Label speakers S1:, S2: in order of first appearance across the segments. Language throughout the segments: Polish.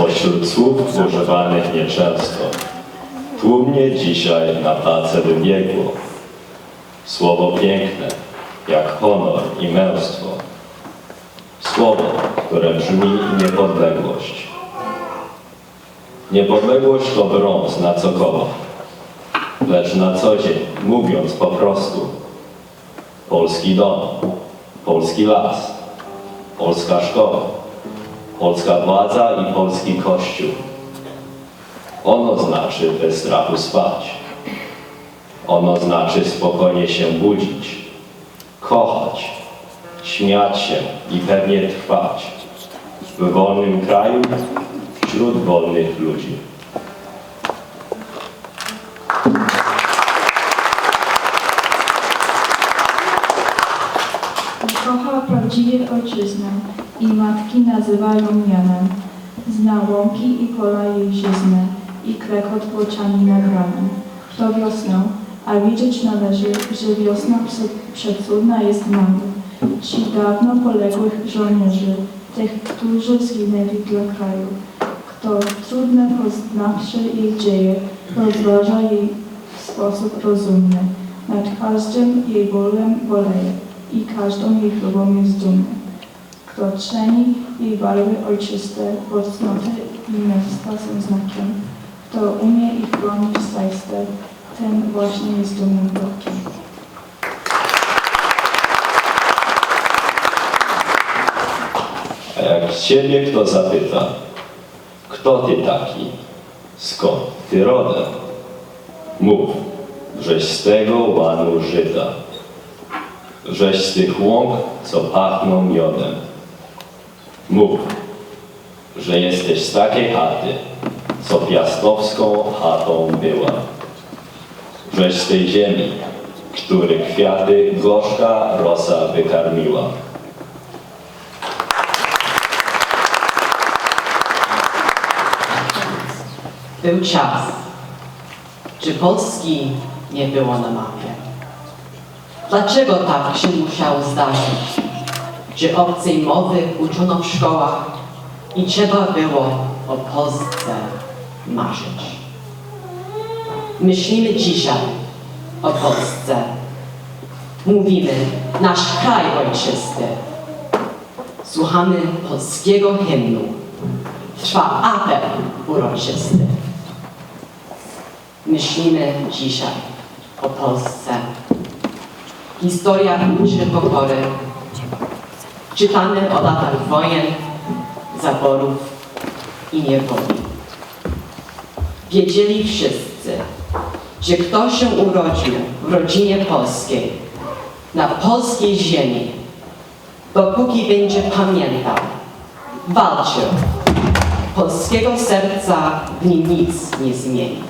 S1: Spośród słów używanych nieczęsto, tłumnie dzisiaj na tacę wybiegło. Słowo piękne, jak honor i męstwo. Słowo, które brzmi niepodległość. Niepodległość to brąz na cokoła, lecz na co dzień, mówiąc po prostu, polski dom, polski las, polska szkoła, polska władza i polski kościół. Ono znaczy bez strachu spać. Ono znaczy spokojnie się budzić, kochać, śmiać się i pewnie trwać w wolnym kraju wśród wolnych ludzi.
S2: Kocha prawdziwie ojczyznę i matki nazywają mianem. Zna łąki i pola jezizne i klekot płociani nad ranem. To wiosnę, a widzieć należy, że wiosna prze- przecudna jest mamy. Ci dawno poległych żołnierzy, tych, którzy zginęli dla kraju. Kto trudne poznawszy jej dzieje, rozważa jej w sposób rozumny. Nad każdym jej bólem boleje i każdą jej próbą jest dumny. Kto ceni jej barwy ojczyste, bo i męstwa są znakiem. Kto umie ich bronić zaiste, ten właśnie jest dumnym Polkiem.
S1: A jak ciebie kto zapyta, kto ty taki, skąd ty rodem? Mów, żeś z tego łanu Żyda, żeś z tych łąk, co pachną miodem. Mów, że jesteś z takiej chaty, co piastowską chatą była. Żeś z tej ziemi, który kwiaty gorzka rosa wykarmiła.
S3: Był czas, że Polski nie było na mapie. Dlaczego tak się musiało zdarzyć, że obcej mowy uczono w szkołach i trzeba było o Polsce marzyć? Myślimy dzisiaj o Polsce. Mówimy nasz kraj ojczysty. Słuchamy polskiego hymnu. Trwa apel uroczysty. Myślimy dzisiaj o Polsce. Historia uczy pokory. Czytamy o latach wojen, zaborów i niewoli. Wiedzieli wszyscy, że kto się urodził w rodzinie polskiej, na polskiej ziemi, dopóki będzie pamiętał, walczył, polskiego serca w nim nic nie zmieni.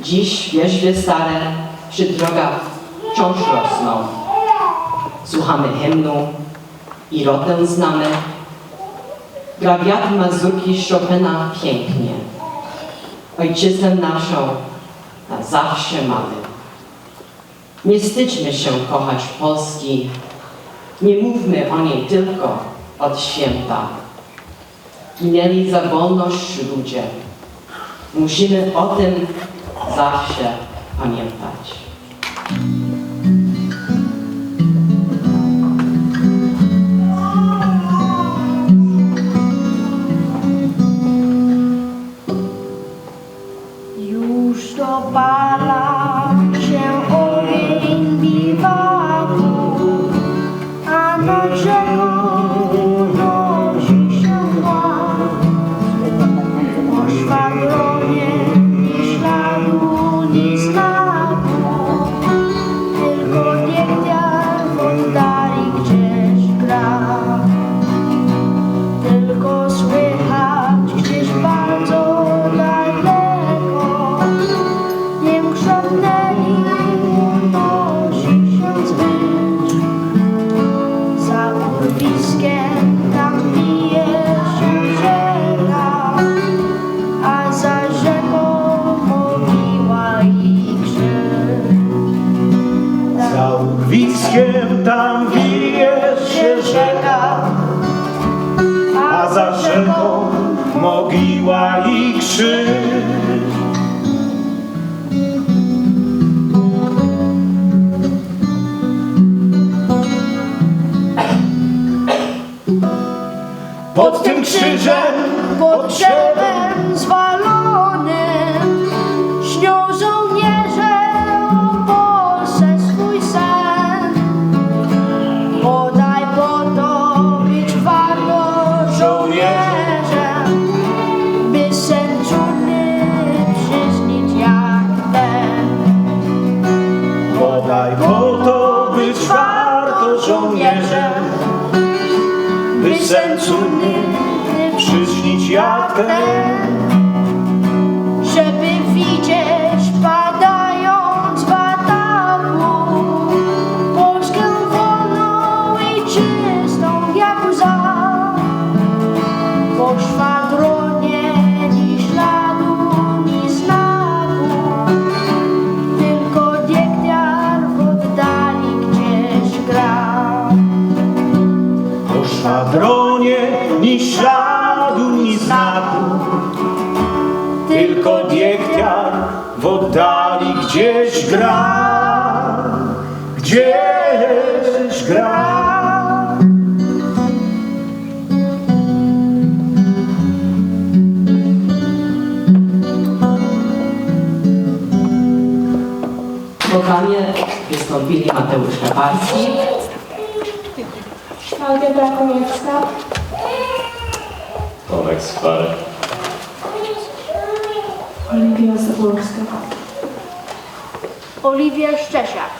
S3: Dziś wierzby stare przy drogach wciąż rosną. Słuchamy hymnu i rodem znamy. Gra mazurki Chopina pięknie. Ojczyznę naszą na zawsze mamy. Nie stydźmy się kochać Polski. Nie mówmy o niej tylko od święta. Ginęli za wolność ludzie. Musimy o tym zawsze pamiętać.
S4: krzyżem
S5: potrzebę uśnić jak ten, żeby widzieć.
S3: Mateusz Kaparski.
S2: Małgorzata Konieczna.
S1: Tomek Skwary.
S2: Oliwia Sobolska.
S5: Oliwia Szczesiak.